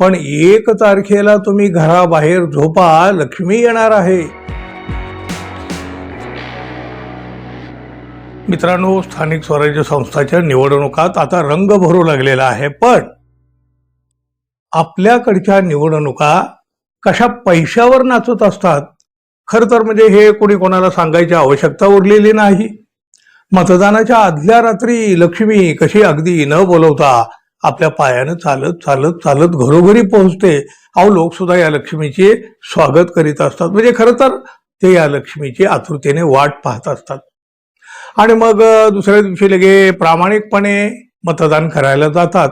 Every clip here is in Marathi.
पण एक तारखेला तुम्ही घराबाहेर झोपा लक्ष्मी येणार आहे. मित्रांनो स्थानिक स्वराज्य संस्थाच्या निवडणुकात आता रंग भरू लागलेला आहे पण आपल्याकडच्या निवडणुका कशा पैशावर नाचत असतात? खरं तर म्हणजे हे कोणी कोणाला सांगायची आवश्यकता उरलेली नाही. मतदानाच्या आदल्या रात्री लक्ष्मी कशी अगदी न बोलवता आपल्या पायानं चालत चालत चालत घरोघरी पोहोचते. अहो लोक सुद्धा या लक्ष्मीचे स्वागत करीत असतात. म्हणजे खरं तर ते या लक्ष्मीची आतुरतेने वाट पाहत असतात. आणि मग दुसऱ्या दिवशी लगे प्रामाणिकपणे मतदान करायला जातात.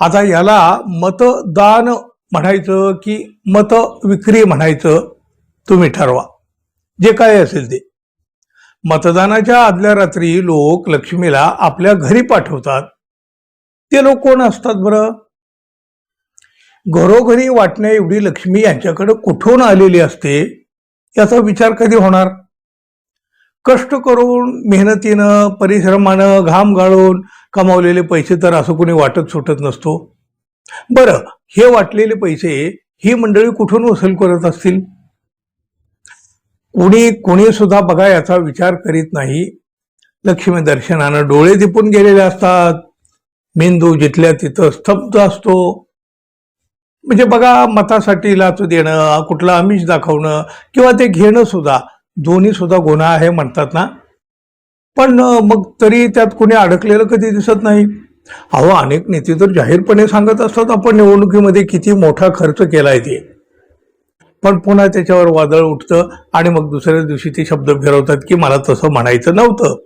आता याला मतदान म्हणायचं की मत विक्री म्हणायचं तुम्ही ठरवा. जे काय असेल ते. मतदानाच्या आदल्या रात्री लोक लक्ष्मीला आपल्या घरी पाठवतात. ते लोक कोण असतात बरं? घरोघरी वाटण्या एवढी लक्ष्मी यांच्याकडे कुठून आलेली असते? याचा विचार कधी होणार? कष्ट करून मेहनतीनं परिश्रमानं घाम गाळून कमावलेले पैसे तर असं कोणी वाटत सुटत नसतो. बरं हे वाटलेले पैसे ही मंडळी कुठून वसूल करत असतील? कुणी कुणी सुद्धा बघा याचा विचार करीत नाही. लक्ष्मी दर्शनानं डोळे दिपून गेलेले असतात. मेंदू जिथल्या तिथं स्तब्ध असतो. म्हणजे बघा मतासाठी लाच देणं कुठलं आमिष दाखवणं किंवा ते घेणं सुद्धा दोन्ही सुद्धा गुन्हा आहे म्हणतात ना. पण मग तरी त्यात कोणी अडकलेलं कधी दिसत नाही. अहो अनेक नेते तर जाहीरपणे सांगत असतात आपण निवडणुकीमध्ये किती मोठा खर्च केलाय ते. पण पुन्हा त्याच्यावर वादळ उठतं आणि मग दुसऱ्या दिवशी ते शब्द फिरवतात की मला तसं म्हणायचं नव्हतं.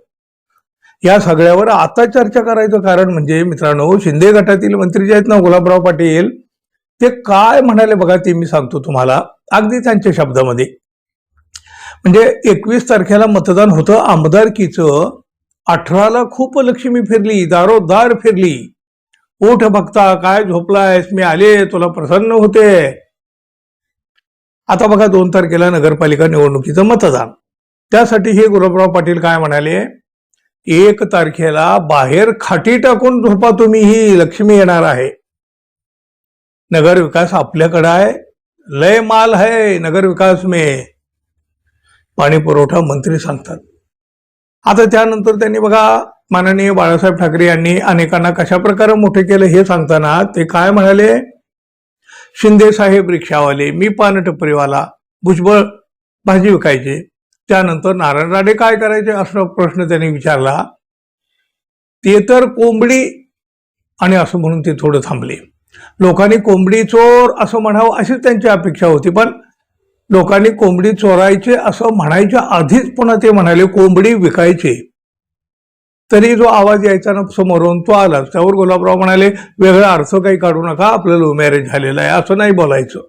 या सगळ्यावर आता चर्चा करायचं कारण म्हणजे मित्रांनो शिंदे गटातील मंत्री जे आहेत ना गुलाबराव पाटील ते काय म्हणाले बघा ते मी सांगतो तुम्हाला. अगदी त्यांच्या शब्दामध्ये. म्हणजे एकवीस तारखेला मतदान होतं आमदारकीचं अठराला खूप लक्ष्मी फिरली दारोदार फिरली. उठ बघता काय झोपलायस मी आले तुला प्रसन्न होते. आता बघा दोन तारखेला नगरपालिका निवडणुकीचं मतदान. त्यासाठी हे गुलाबराव पाटील काय म्हणाले? एक तारखेला बाहेर खाटी टाकून झोपा तुम्ही ही लक्ष्मी येणार आहे. नगर विकास आपल्याकडे आहे. लय माल है नगर विकास मे. पाणी पुरवठा मंत्री सांगतात. आता त्यानंतर त्यांनी बघा माननीय बाळासाहेब ठाकरे यांनी अनेकांना कशा प्रकारे मोठे केले हे सांगताना ते काय म्हणाले? शिंदे साहेब रिक्षावाले मी पान टपरीवाला भुजबळ भाजी विकायचे. त्यानंतर नारायण राणे काय करायचे असा प्रश्न त्यांनी विचारला. ते तर कोंबडी आणि असं म्हणून ते थोडं थांबले. लोकांनी कोंबडी चोर असं म्हणावं अशी त्यांची अपेक्षा होती पण लोकांनी कोंबडी चोरायचे असं म्हणायच्या आधीच पुन्हा ते म्हणाले कोंबडी विकायचे. तरी जो आवाज यायचा ना समोरून तो आलाच त्यावर गुलाबराव म्हणाले वेगळा अर्थ काही काढू नका आपलं लव्ह मॅरेज झालेला आहे असं नाही बोलायचं.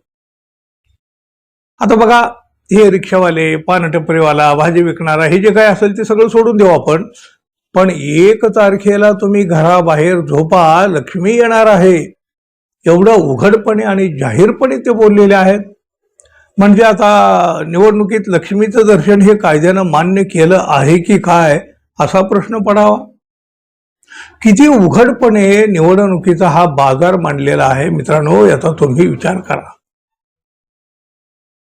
आता बघा हे रिक्षावाले पानटपरीवाला भाजी विकणारा हे जे काय असेल ते सगळं सोडून देऊ आपण. पण एक तारखेला तुम्ही घराबाहेर झोपा लक्ष्मी येणार आहे. एवढं उघडपणे आणि जाहीरपणे ते बोललेले आहेत. म्हणजे आता निवडणुकीत लक्ष्मीचं दर्शन हे कायद्यानं मान्य केलं आहे की काय असा प्रश्न पडावा. किती उघडपणे निवडणुकीचा हा बाजार मांडलेला आहे मित्रांनो याचा तुम्ही विचार करा.